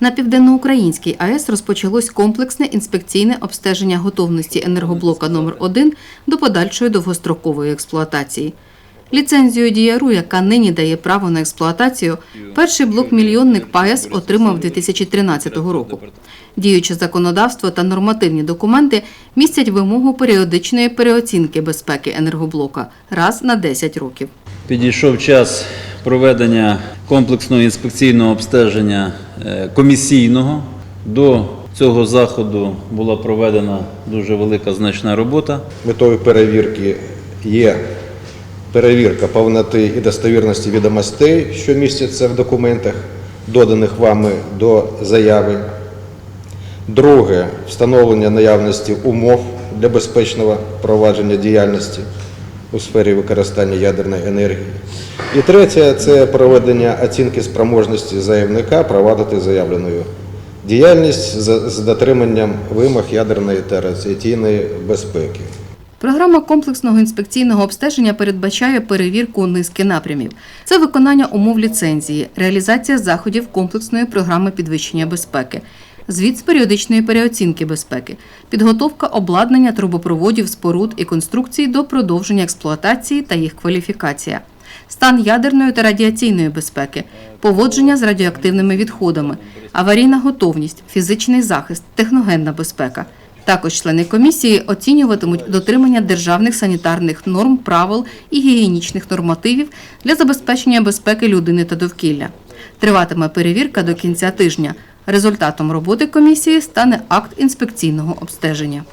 На південноукраїнській АЕС розпочалось комплексне інспекційне обстеження готовності енергоблока номер 1 до подальшої довгострокової експлуатації. Ліцензію діяру, яка нині дає право на експлуатацію, перший блок мільйонник ПАЕС отримав 2013 року. Діюче законодавство та нормативні документи містять вимогу періодичної переоцінки безпеки енергоблока раз на 10 років. Підійшов час проведення комплексного інспекційного обстеження е, комісійного. До цього заходу була проведена дуже велика значна робота. Метою перевірки є перевірка повноти і достовірності відомостей, що містяться в документах, доданих вами до заяви. Друге встановлення наявності умов для безпечного провадження діяльності у сфері використання ядерної енергії. І третє це проведення оцінки спроможності заявника провадити заявленою діяльність з дотриманням вимог ядерної та радіаційної безпеки. Програма комплексного інспекційного обстеження передбачає перевірку низки напрямів. Це виконання умов ліцензії, реалізація заходів комплексної програми підвищення безпеки, звіт з періодичної переоцінки безпеки, підготовка обладнання трубопроводів, споруд і конструкцій до продовження експлуатації та їх кваліфікація, стан ядерної та радіаційної безпеки, поводження з радіоактивними відходами, аварійна готовність, фізичний захист, техногенна безпека. Також члени комісії оцінюватимуть дотримання державних санітарних норм, правил і гігієнічних нормативів для забезпечення безпеки людини та довкілля. Триватиме перевірка до кінця тижня. Результатом роботи комісії стане акт інспекційного обстеження.